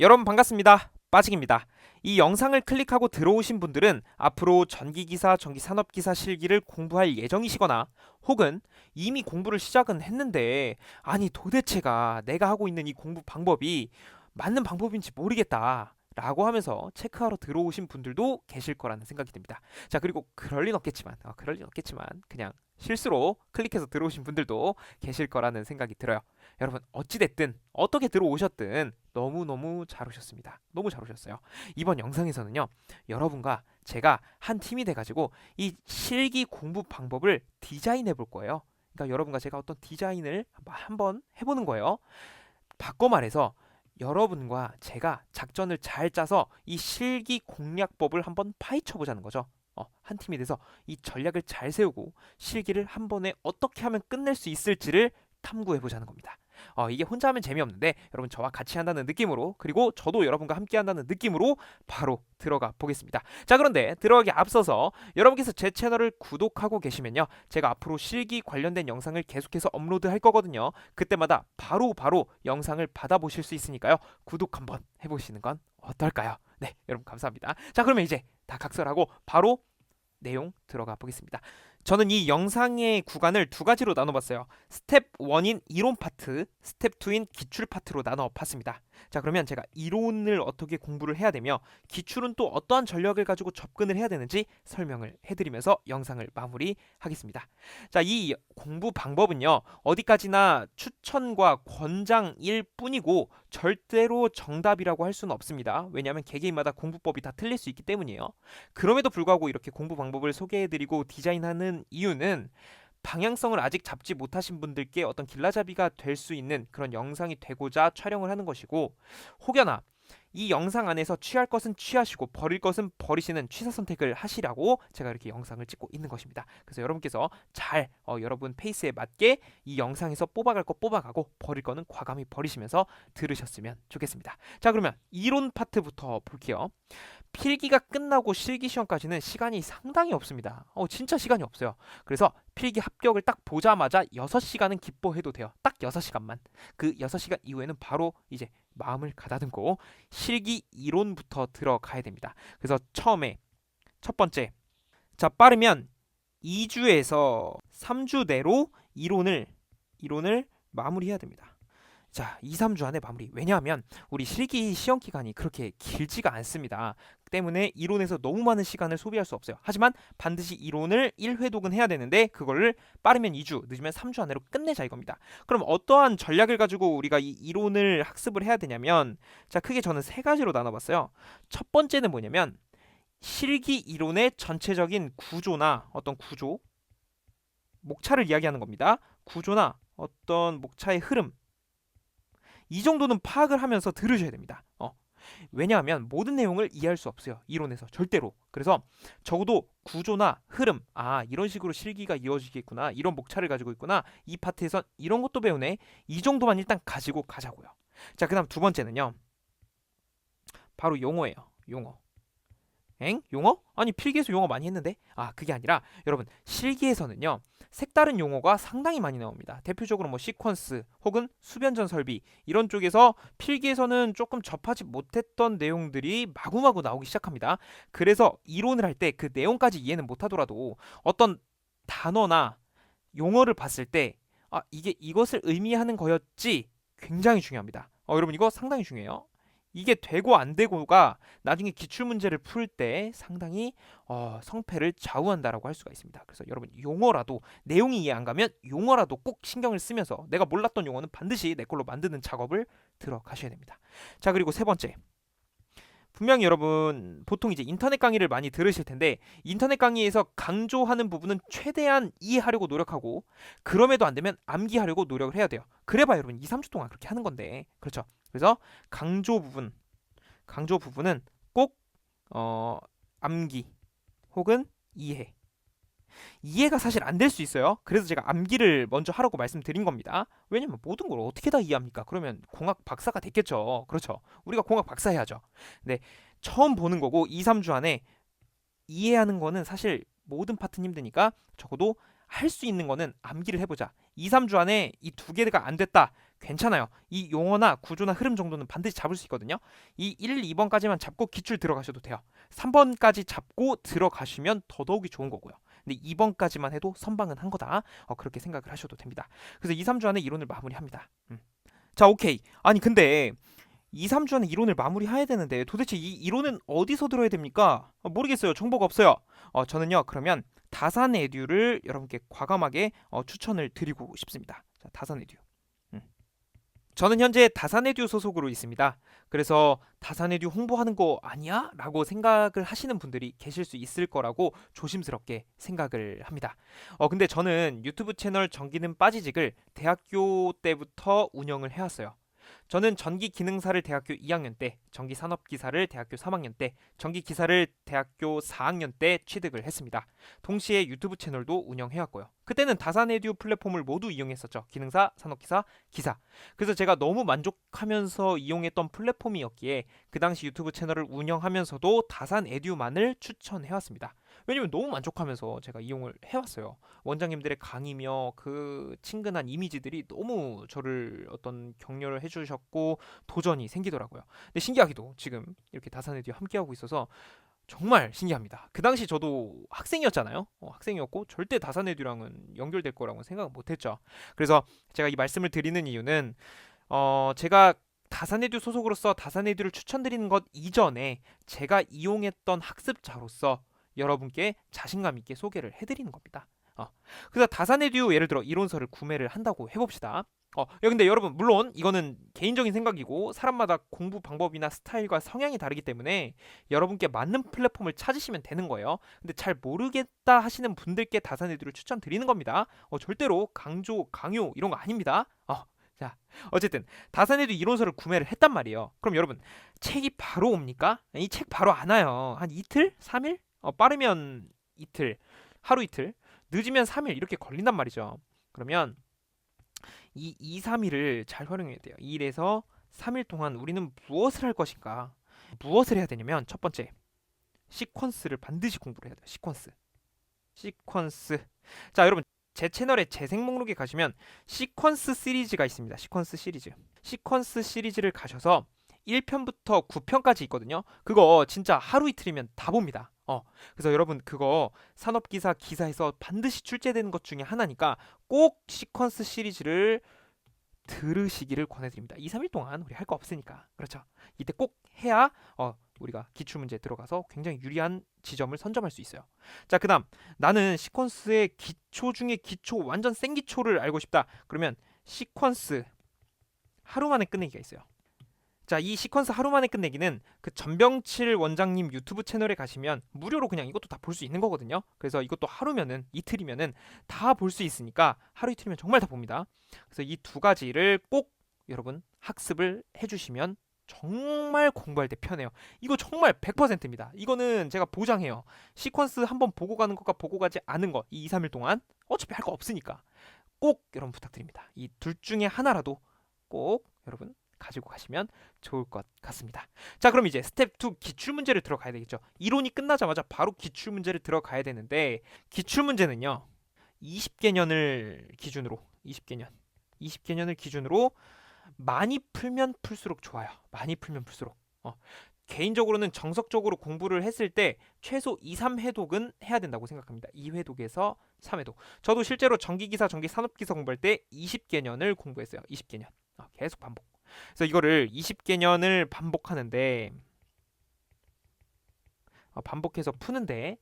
여러분 반갑습니다. 빠직입니다. 이 영상을 클릭하고 들어오신 분들은 앞으로 전기기사, 전기산업기사 실기를 공부할 예정이시거나 혹은 이미 공부를 시작은 했는데 아니 도대체가 내가 하고 있는 이 공부 방법이 맞는 방법인지 모르겠다. 라고 하면서 체크하러 들어오신 분들도 계실 거라는 생각이 듭니다. 자, 그리고 그럴 린 없겠지만, 어, 그럴 린 없겠지만, 그냥 실수로 클릭해서 들어오신 분들도 계실 거라는 생각이 들어요. 여러분, 어찌됐든, 어떻게 들어오셨든, 너무너무 잘 오셨습니다. 너무 잘 오셨어요. 이번 영상에서는요, 여러분과 제가 한 팀이 돼가지고 이 실기 공부 방법을 디자인해 볼 거예요. 그러니까 여러분과 제가 어떤 디자인을 한번- 해보는 거예요. 바꿔 말해서 여러분과 제가 작전을 잘 짜서 이 실기 공략법을 한번 파헤쳐 보자는 거죠. 어, 한 팀이 돼서 이 전략을 잘 세우고 실기를 한 번에 어떻게 하면 끝낼 수 있을지를 탐구해 보자는 겁니다. 어, 이게 혼자 하면 재미없는데 여러분 저와 같이 한다는 느낌으로 그리고 저도 여러분과 함께 한다는 느낌으로 바로 들어가 보겠습니다. 자 그런데 들어가기 앞서서 여러분께서 제 채널을 구독하고 계시면요 제가 앞으로 실기 관련된 영상을 계속해서 업로드 할 거거든요. 그때마다 바로 바로 영상을 받아보실 수 있으니까요. 구독 한번 해보시는 건 어떨까요? 네, 여러분 감사합니다. 자, 그러면 이제 다 각설하고 바로 내용 들어가 보겠습니다. 저는 이 영상의 구간을 두 가지로 나눠봤어요. 스텝 1인 이론 파트, 스텝 2인 기출 파트로 나눠 봤습니다. 자, 그러면 제가 이론을 어떻게 공부를 해야 되며 기출은 또 어떠한 전략을 가지고 접근을 해야 되는지 설명을 해드리면서 영상을 마무리하겠습니다. 자, 이 공부 방법은요, 어디까지나 추천과 권장일 뿐이고 절대로 정답이라고 할 수는 없습니다. 왜냐하면 개개인마다 공부법이 다 틀릴 수 있기 때문이에요. 그럼에도 불구하고 이렇게 공부 방법을 소개해드리고 디자인하는 이유는 방향성을 아직 잡지 못하신 분들께 어떤 길라잡이가 될 수 있는 그런 영상이 되고자 촬영을 하는 것이고 혹여나 이 영상 안에서 취할 것은 취하시고 버릴 것은 버리시는 취사 선택을 하시라고 제가 이렇게 영상을 찍고 있는 것입니다. 그래서 여러분께서 잘 어, 여러분 페이스에 맞게 이 영상에서 뽑아갈 거 뽑아가고 버릴 거는 과감히 버리시면서 들으셨으면 좋겠습니다. 자 그러면 이론 파트부터 볼게요. 필기가 끝나고 실기 시험까지는 시간이 상당히 없습니다. 어, 진짜 시간이 없어요. 그래서 필기 합격을 딱 보자마자 6시간은 기뻐해도 돼요. 딱 6시간만. 그 6시간 이후에는 바로 이제 마음을 가다듬고 실기 이론부터 들어가야 됩니다. 그래서 처음에 첫 번째. 자, 빠르면 2주에서 3주 내로 이론을 이론을 마무리해야 됩니다. 자, 2, 3주 안에 마무리. 왜냐하면 우리 실기 시험 기간이 그렇게 길지가 않습니다. 때문에 이론에서 너무 많은 시간을 소비할 수 없어요. 하지만 반드시 이론을 1회 독은 해야 되는데 그거를 빠르면 2주, 늦으면 3주 안으로 끝내자 이겁니다. 그럼 어떠한 전략을 가지고 우리가 이 이론을 학습을 해야 되냐면 자, 크게 저는 세 가지로 나눠 봤어요. 첫 번째는 뭐냐면 실기 이론의 전체적인 구조나 어떤 구조 목차를 이야기하는 겁니다. 구조나 어떤 목차의 흐름 이 정도는 파악을 하면서 들으셔야 됩니다. 어. 왜냐하면 모든 내용을 이해할 수 없어요. 이론에서 절대로. 그래서 적어도 구조나 흐름, 아 이런 식으로 실기가 이어지겠구나, 이런 목차를 가지고 있구나, 이 파트에선 이런 것도 배우네. 이 정도만 일단 가지고 가자고요. 자, 그다음 두 번째는요. 바로 용어예요. 용어. 엥? 용어? 아니 필기에서 용어 많이 했는데? 아 그게 아니라 여러분 실기에서는요 색다른 용어가 상당히 많이 나옵니다. 대표적으로 뭐 시퀀스 혹은 수변전 설비 이런 쪽에서 필기에서는 조금 접하지 못했던 내용들이 마구마구 나오기 시작합니다. 그래서 이론을 할 때 그 내용까지 이해는 못하더라도 어떤 단어나 용어를 봤을 때 아, 이게 이것을 의미하는 거였지 굉장히 중요합니다. 어, 여러분 이거 상당히 중요해요. 이게 되고 안 되고가 나중에 기출 문제를 풀 때 상당히 어, 성패를 좌우한다라고 할 수가 있습니다. 그래서 여러분 용어라도 내용이 이해 안 가면 용어라도 꼭 신경을 쓰면서 내가 몰랐던 용어는 반드시 내 걸로 만드는 작업을 들어가셔야 됩니다. 자 그리고 세 번째 분명히 여러분 보통 이제 인터넷 강의를 많이 들으실 텐데 인터넷 강의에서 강조하는 부분은 최대한 이해하려고 노력하고 그럼에도 안 되면 암기하려고 노력을 해야 돼요. 그래봐 여러분 2, 3주 동안 그렇게 하는 건데 그렇죠. 그래서 강조 부분 강조 부분은 꼭 어, 암기 혹은 이해 이해가 사실 안 될 수 있어요. 그래서 제가 암기를 먼저 하라고 말씀드린 겁니다. 왜냐면 모든 걸 어떻게 다 이해합니까? 그러면 공학 박사가 됐겠죠. 그렇죠. 우리가 공학 박사 해야죠. 근데 처음 보는 거고 2, 3주 안에 이해하는 거는 사실 모든 파트는 힘드니까 적어도 할 수 있는 거는 암기를 해보자. 2, 3주 안에 이 두 개가 안 됐다. 괜찮아요. 이 용어나 구조나 흐름 정도는 반드시 잡을 수 있거든요. 이 1, 2번까지만 잡고 기출 들어가셔도 돼요. 3번까지 잡고 들어가시면 더더욱이 좋은 거고요. 근데 2번까지만 해도 선방은 한 거다. 어, 그렇게 생각을 하셔도 됩니다. 그래서 2, 3주 안에 이론을 마무리합니다. 음. 자, 오케이. 아니 근데 2, 3주 안에 이론을 마무리해야 되는데 도대체 이 이론은 어디서 들어야 됩니까? 어, 모르겠어요. 정보가 없어요. 어, 저는요. 그러면 다산 에듀를 여러분께 과감하게 어, 추천을 드리고 싶습니다. 자, 다산 에듀. 음. 저는 현재 다산 에듀 소속으로 있습니다. 그래서 다산 에듀 홍보하는 거 아니야? 라고 생각을 하시는 분들이 계실 수 있을 거라고 조심스럽게 생각을 합니다. 어 근데 저는 유튜브 채널 전기는 빠지직을 대학교 때부터 운영을 해왔어요. 저는 전기 기능사를 대학교 2학년 때, 전기 산업 기사를 대학교 3학년 때, 전기 기사를 대학교 4학년 때 취득을 했습니다. 동시에 유튜브 채널도 운영해왔고요. 그때는 다산 에듀 플랫폼을 모두 이용했었죠. 기능사, 산업기사, 기사. 그래서 제가 너무 만족하면서 이용했던 플랫폼이었기에 그 당시 유튜브 채널을 운영하면서도 다산 에듀만을 추천해왔습니다. 왜냐면 너무 만족하면서 제가 이용을 해왔어요. 원장님들의 강의며 그 친근한 이미지들이 너무 저를 어떤 격려를 해주셨고 도전이 생기더라고요. 근데 신기하게도 지금 이렇게 다산 에듀 함께하고 있어서 정말 신기합니다. 그 당시 저도 학생이었잖아요. 어, 학생이었고 절대 다산 에듀랑은 연결될 거라고 생각 못했죠. 그래서 제가 이 말씀을 드리는 이유는 어, 제가 다산에듀 소속으로서 다산에듀를 추천드리는 것 이전에 제가 이용했던 학습자로서 여러분께 자신감 있게 소개를 해드리는 겁니다. 어. 그래서 다산에듀 예를 들어 이론서를 구매를 한다고 해봅시다. 어, 야, 근데 여러분 물론 이거는 개인적인 생각이고 사람마다 공부 방법이나 스타일과 성향이 다르기 때문에 여러분께 맞는 플랫폼을 찾으시면 되는 거예요. 근데 잘 모르겠다 하시는 분들께 다산에듀를 추천드리는 겁니다. 어, 절대로 강조, 강요 이런 거 아닙니다. 어, 자, 어쨌든 다산에듀 이론서를 구매를 했단 말이에요. 그럼 여러분 책이 바로 옵니까? 이 책 바로 안 와요. 한 이틀, 3일? 어, 빠르면 이틀, 하루 이틀, 늦으면 3일 이렇게 걸린단 말이죠. 그러면 이 2, 3일을 잘 활용해야 돼요. 2일에서 3일 동안 우리는 무엇을 할 것인가? 무엇을 해야 되냐면 첫 번째 시퀀스를 반드시 공부를 해야 돼요. 시퀀스. 시퀀스. 자, 여러분 제 채널에 재생 목록에 가시면 시퀀스 시리즈가 있습니다. 시퀀스 시리즈. 시퀀스 시리즈를 가셔서 1편부터 9편까지 있거든요. 그거 진짜 하루 이틀이면 다 봅니다. 어. 그래서 여러분 그거 산업기사 기사에서 반드시 출제되는 것 중에 하나니까 꼭 시퀀스 시리즈를 들으시기를 권해드립니다. 2, 3일 동안 우리 할 거 없으니까. 그렇죠. 이때 꼭 해야 어, 우리가 기출 문제 들어가서 굉장히 유리한 지점을 선점할 수 있어요. 자, 그 다음 나는 시퀀스의 기초 중에 기초 완전 생기초를 알고 싶다. 그러면 시퀀스 하루 만에 끝내기가 있어요. 자, 이 시퀀스 하루 만에 끝내기는 그 전병칠 원장님 유튜브 채널에 가시면 무료로 그냥 이것도 다 볼 수 있는 거거든요. 그래서 이것도 하루면은 이틀이면은 다 볼 수 있으니까 하루 이틀이면 정말 다 봅니다. 그래서 이 두 가지를 꼭 여러분 학습을 해주시면 정말 공부할 때 편해요. 이거 정말 100%입니다. 이거는 제가 보장해요. 시퀀스 한번 보고 가는 것과 보고 가지 않은 거, 이 2, 3일 동안 어차피 할 거 없으니까 꼭 여러분 부탁드립니다. 이 둘 중에 하나라도 꼭 여러분 가지고 가시면 좋을 것 같습니다. 자, 그럼 이제 스텝 2 기출 문제를 들어가야 되겠죠. 이론이 끝나자마자 바로 기출 문제를 들어가야 되는데 기출 문제는요. 20개년을 기준으로 20개년 20개년을 기준으로 많이 풀면 풀수록 좋아요. 많이 풀면 풀수록. 어. 개인적으로는 정석적으로 공부를 했을 때 최소 2, 3회독은 해야 된다고 생각합니다. 2회독에서 3회독. 저도 실제로 전기기사, 전기산업기사 공부할 때 20개년을 공부했어요. 20개년. 어, 계속 반복. 그래서 이거를 20개년을 반복하는데 어, 반복해서 푸는데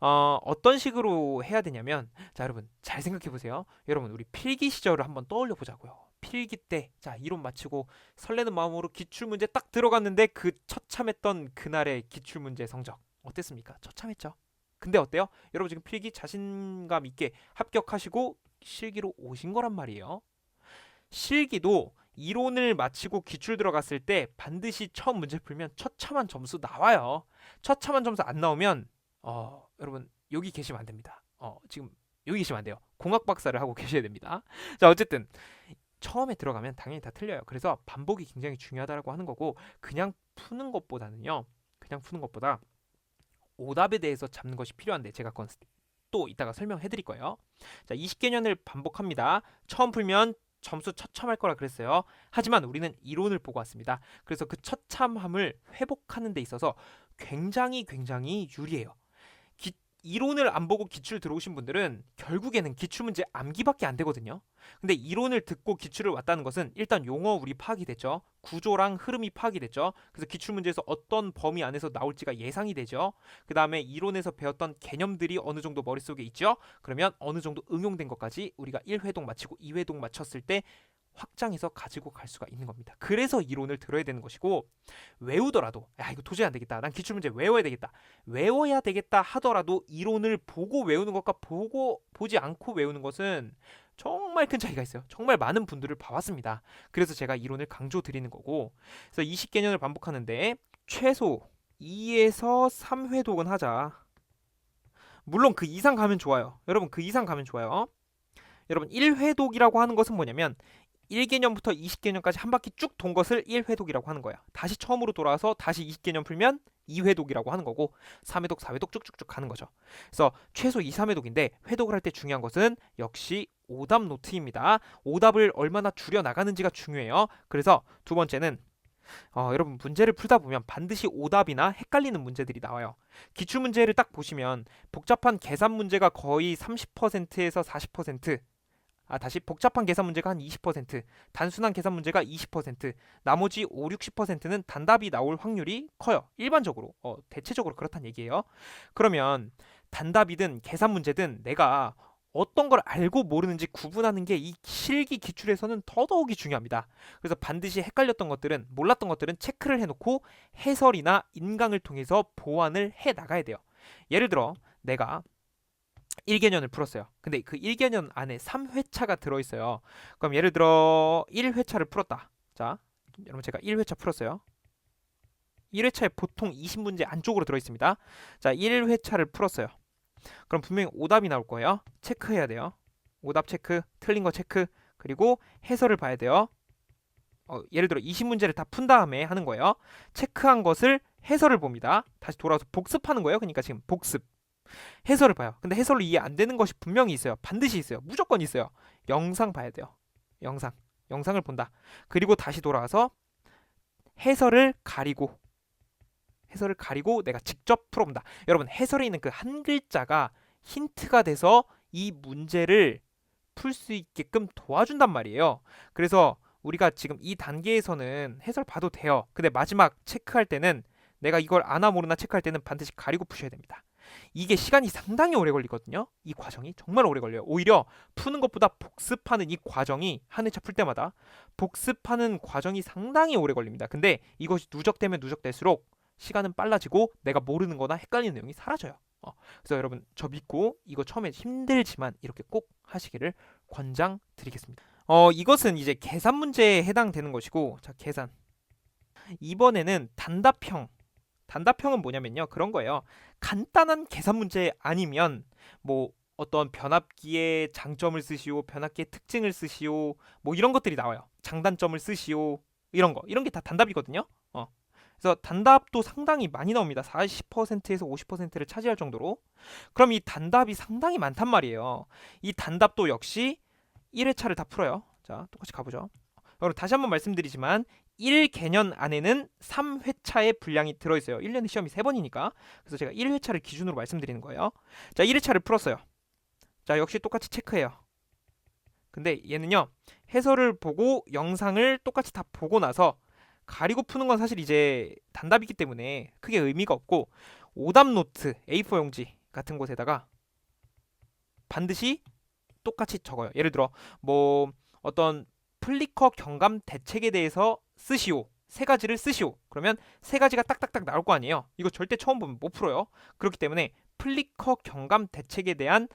어, 어떤 식으로 해야 되냐면 자 여러분 잘 생각해 보세요. 여러분 우리 필기 시절을 한번 떠올려 보자고요. 필기 때 자 이론 마치고 설레는 마음으로 기출 문제 딱 들어갔는데 그 처참했던 그날의 기출 문제 성적 어땠습니까? 처참했죠. 근데 어때요? 여러분 지금 필기 자신감 있게 합격하시고 실기로 오신 거란 말이에요. 실기도 이론을 마치고 기출 들어갔을 때 반드시 처음 문제 풀면 처참한 점수 나와요. 처참한 점수 안 나오면 어, 여러분 여기 계시면 안 됩니다. 어, 지금 여기 계시면 안 돼요. 공학 박사를 하고 계셔야 됩니다. 자, 어쨌든 처음에 들어가면 당연히 다 틀려요. 그래서 반복이 굉장히 중요하다고 하는 거고 그냥 푸는 것보다는요. 그냥 푸는 것보다 오답에 대해서 잡는 것이 필요한데 제가 그건 또 이따가 설명해 드릴 거예요. 자, 20개년을 반복합니다. 처음 풀면 점수 처참할 거라 그랬어요. 하지만 우리는 이론을 보고 왔습니다. 그래서 그 처참함을 회복하는 데 있어서 굉장히 굉장히 유리해요. 기- 이론을 안 보고 기출 들어오신 분들은 결국에는 기출 문제 암기밖에 안 되거든요. 근데 이론을 듣고 기출을 왔다는 것은 일단 용어 우리 파악이 됐죠. 구조랑 흐름이 파악이 됐죠. 그래서 기출 문제에서 어떤 범위 안에서 나올지가 예상이 되죠. 그 다음에 이론에서 배웠던 개념들이 어느 정도 머릿속에 있죠. 그러면 어느 정도 응용된 것까지 우리가 1회독 마치고 2회독 마쳤을 때 확장해서 가지고 갈 수가 있는 겁니다. 그래서 이론을 들어야 되는 것이고 외우더라도 야 이거 도저히 안 되겠다. 난 기출 문제 외워야 되겠다. 외워야 되겠다 하더라도 이론을 보고 외우는 것과 보고 보지 않고 외우는 것은 정말 큰 차이가 있어요. 정말 많은 분들을 봐왔습니다. 그래서 제가 이론을 강조 드리는 거고 그래서 20개년을 반복하는데 최소 2에서 3회 독은 하자. 물론 그 이상 가면 좋아요. 여러분 그 이상 가면 좋아요. 여러분 1회독이라고 하는 것은 뭐냐면 1개년부터 20개년까지 한 바퀴 쭉 돈 것을 1회독이라고 하는 거야. 다시 처음으로 돌아와서 다시 20개년 풀면 2회독이라고 하는 거고 3회독, 4회독 쭉쭉쭉 가는 거죠. 그래서 최소 2, 3회독인데 회독을 할 때 중요한 것은 역시 오답 노트입니다. 오답을 얼마나 줄여 나가는지가 중요해요. 그래서 두 번째는 어, 여러분 문제를 풀다 보면 반드시 오답이나 헷갈리는 문제들이 나와요. 기출 문제를 딱 보시면 복잡한 계산 문제가 거의 30%에서 40%, 아 다시 복잡한 계산 문제가 한 20%, 단순한 계산 문제가 20%, 나머지 5, 60%는 단답이 나올 확률이 커요. 일반적으로 어, 대체적으로 그렇다는 얘기예요. 그러면 단답이든 계산 문제든 내가 어떤 걸 알고 모르는지 구분하는 게 이 실기 기출에서는 더더욱이 중요합니다. 그래서 반드시 헷갈렸던 것들은 몰랐던 것들은 체크를 해놓고 해설이나 인강을 통해서 보완을 해 나가야 돼요. 예를 들어 내가 1개년을 풀었어요. 근데 그 1개년 안에 3회차가 들어있어요. 그럼 예를 들어 1회차를 풀었다. 자, 여러분 제가 1회차 풀었어요. 1회차에 보통 20문제 안쪽으로 들어있습니다. 자, 1회차를 풀었어요. 그럼 분명히 오답이 나올 거예요. 체크해야 돼요. 오답 체크, 틀린 거 체크, 그리고 해설을 봐야 돼요. 어, 예를 들어 20문제를 다 푼 다음에 하는 거예요. 체크한 것을 해설을 봅니다. 다시 돌아와서 복습하는 거예요. 그러니까 지금 복습. 해설을 봐요. 근데 해설로 이해 안 되는 것이 분명히 있어요. 반드시 있어요. 무조건 있어요. 영상 봐야 돼요. 영상. 영상을 본다. 그리고 다시 돌아와서 해설을 가리고 해설을 가리고 내가 직접 풀어본다. 여러분 해설에 있는 그 한 글자가 힌트가 돼서 이 문제를 풀 수 있게끔 도와준단 말이에요. 그래서 우리가 지금 이 단계에서는 해설 봐도 돼요. 근데 마지막 체크할 때는 내가 이걸 아나 모르나 체크할 때는 반드시 가리고 푸셔야 됩니다. 이게 시간이 상당히 오래 걸리거든요. 이 과정이 정말 오래 걸려요. 오히려 푸는 것보다 복습하는 이 과정이 한 회차 풀 때마다 복습하는 과정이 상당히 오래 걸립니다. 근데 이것이 누적되면 누적될수록 시간은 빨라지고 내가 모르는 거나 헷갈리는 내용이 사라져요. 어, 그래서 여러분 저 믿고 이거 처음에 힘들지만 이렇게 꼭 하시기를 권장드리겠습니다. 어, 이것은 이제 계산 문제에 해당되는 것이고 자 계산 이번에는 단답형 단답형은 뭐냐면요. 그런 거예요. 간단한 계산 문제 아니면 뭐 어떤 변압기의 장점을 쓰시오 변압기의 특징을 쓰시오 뭐 이런 것들이 나와요. 장단점을 쓰시오 이런 거. 이런 게 다 단답이거든요. 어. 그래서 단답도 상당히 많이 나옵니다. 40%에서 50%를 차지할 정도로. 그럼 이 단답이 상당히 많단 말이에요. 이 단답도 역시 1회차를 다 풀어요. 자 똑같이 가보죠. 여러분 다시 한번 말씀드리지만 1개년 안에는 3회차의 분량이 들어있어요. 1년에 시험이 3번이니까. 그래서 제가 1회차를 기준으로 말씀드리는 거예요. 자, 1회차를 풀었어요. 자, 역시 똑같이 체크해요. 근데 얘는요. 해설을 보고 영상을 똑같이 다 보고 나서 가리고 푸는 건 사실 이제 단답이기 때문에 크게 의미가 없고 오답 노트 A4 용지 같은 곳에다가 반드시 똑같이 적어요. 예를 들어 뭐 어떤 플리커 경감 대책에 대해서 쓰시오. 세 가지를 쓰시오. 그러면 세 가지가 딱딱딱 나올 거 아니에요. 이거 절대 처음 보면 못 풀어요. 그렇기 때문에 플리커 경감 대책에 대한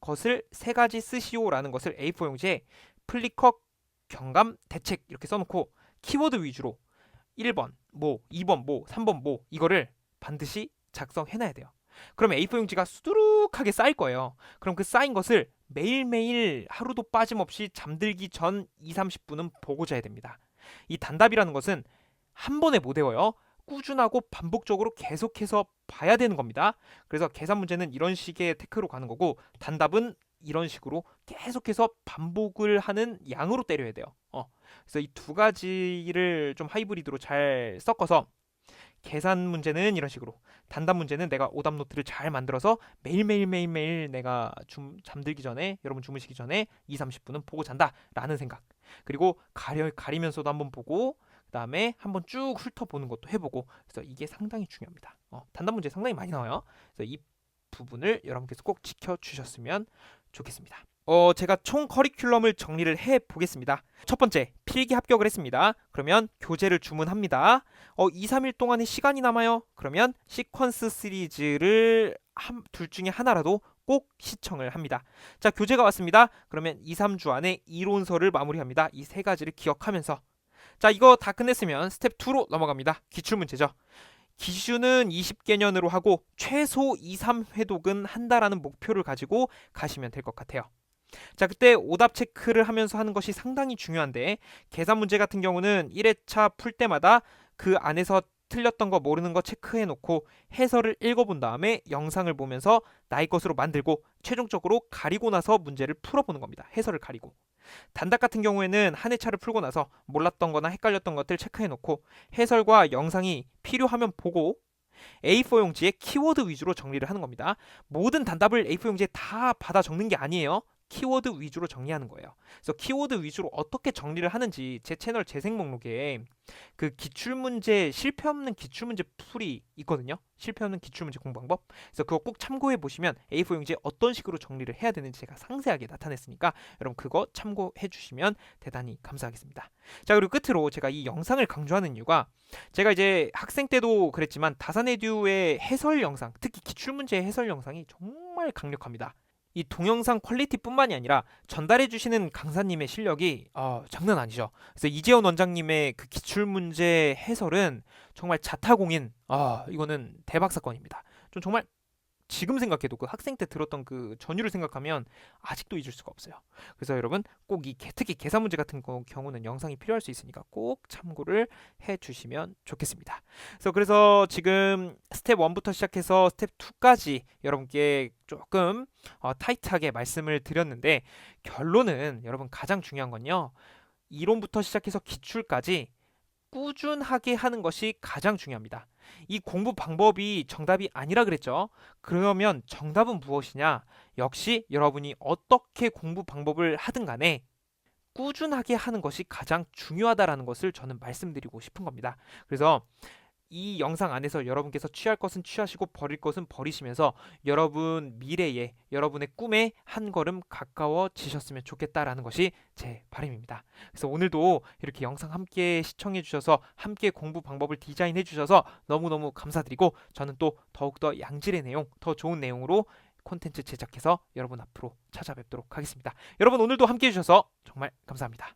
것을 세 가지 쓰시오라는 것을 A4 용지에 플리커 경감 대책 이렇게 써놓고 키워드 위주로 1번 뭐, 2번 뭐, 3번 뭐 이거를 반드시 작성해놔야 돼요. 그러면 A4 용지가 수두룩하게 쌓일 거예요. 그럼 그 쌓인 것을 매일매일 하루도 빠짐없이 잠들기 전 2, 30분은 보고 자야 됩니다. 이 단답이라는 것은 한 번에 못 외워요. 꾸준하고 반복적으로 계속해서 봐야 되는 겁니다. 그래서 계산 문제는 이런 식의 테크로 가는 거고 단답은 이런 식으로 계속해서 반복을 하는 양으로 때려야 돼요. 어. 그래서 이 두 가지를 좀 하이브리드로 잘 섞어서 계산 문제는 이런 식으로 단답 문제는 내가 오답 노트를 잘 만들어서 매일매일 매일매일 내가 좀 잠들기 전에 여러분 주무시기 전에 2, 30분은 보고 잔다라는 생각 그리고 가려 가리면서도 한번 보고 그 다음에 한번 쭉 훑어보는 것도 해보고 그래서 이게 상당히 중요합니다. 어, 단답 문제 상당히 많이 나와요. 그래서 이 부분을 여러분께서 꼭 지켜주셨으면 좋겠습니다. 어, 제가 총 커리큘럼을 정리를 해 보겠습니다. 첫 번째, 필기 합격을 했습니다. 그러면 교재를 주문합니다. 어, 2, 3일 동안의 시간이 남아요. 그러면 시퀀스 시리즈를 한, 둘 중에 하나라도 꼭 시청을 합니다. 자, 교재가 왔습니다. 그러면 2, 3주 안에 이론서를 마무리합니다. 이 세 가지를 기억하면서 자, 이거 다 끝냈으면 스텝 2로 넘어갑니다. 기출문제죠. 기준은 20개년으로 하고 최소 2, 3회독은 한다라는 목표를 가지고 가시면 될 것 같아요. 자, 그때 오답 체크를 하면서 하는 것이 상당히 중요한데 계산 문제 같은 경우는 1회차 풀 때마다 그 안에서 틀렸던 거 모르는 거 체크해 놓고 해설을 읽어본 다음에 영상을 보면서 나의 것으로 만들고 최종적으로 가리고 나서 문제를 풀어보는 겁니다. 해설을 가리고. 단답 같은 경우에는 한 회차를 풀고 나서 몰랐던 거나 헷갈렸던 것들 체크해 놓고 해설과 영상이 필요하면 보고 A4 용지에 키워드 위주로 정리를 하는 겁니다. 모든 단답을 A4 용지에 다 받아 적는 게 아니에요. 키워드 위주로 정리하는 거예요. 그래서 키워드 위주로 어떻게 정리를 하는지 제 채널 재생 목록에 그 기출문제 실패 없는 기출문제 풀이 있거든요. 실패 없는 기출문제 공부 방법. 그래서 그거 꼭 참고해 보시면 A4 용지에 어떤 식으로 정리를 해야 되는지 제가 상세하게 나타냈으니까 여러분 그거 참고해 주시면 대단히 감사하겠습니다. 자 그리고 끝으로 제가 이 영상을 강조하는 이유가 제가 이제 학생 때도 그랬지만 다산에듀의 해설 영상, 특히 기출문제 해설 영상이 정말 강력합니다. 이 동영상 퀄리티뿐만이 아니라 전달해 주시는 강사님의 실력이 어, 장난 아니죠. 그래서 이재원 원장님의 그 기출 문제 해설은 정말 자타공인 아 이거는 대박 사건입니다. 좀 정말 지금 생각해도 그 학생 때 들었던 그 전율을 생각하면 아직도 잊을 수가 없어요. 그래서 여러분 꼭 이 특히 계산 문제 같은 거- 경우는 영상이 필요할 수 있으니까 꼭 참고를 해 주시면 좋겠습니다. 그래서 그래서 지금 스텝 1부터 시작해서 스텝 2까지 여러분께 조금 어, 타이트하게 말씀을 드렸는데 결론은 여러분 가장 중요한 건요. 이론부터 시작해서 기출까지 꾸준하게 하는 것이 가장 중요합니다. 이 공부 방법이 정답이 아니라 그랬죠. 그러면 정답은 무엇이냐? 역시 여러분이 어떻게 공부 방법을 하든 간에 꾸준하게 하는 것이 가장 중요하다라는 것을 저는 말씀드리고 싶은 겁니다. 그래서 이 영상 안에서 여러분께서 취할 것은 취하시고 버릴 것은 버리시면서 여러분 미래에 여러분의 꿈에 한 걸음 가까워지셨으면 좋겠다라는 것이 제 바람입니다. 그래서 오늘도 이렇게 영상 함께 시청해 주셔서 함께 공부 방법을 디자인해 주셔서 너무너무 감사드리고 저는 또 더욱더 양질의 내용, 더 좋은 내용으로 콘텐츠 제작해서 여러분 앞으로 찾아뵙도록 하겠습니다. 여러분 오늘도 함께 해주셔서 정말 감사합니다.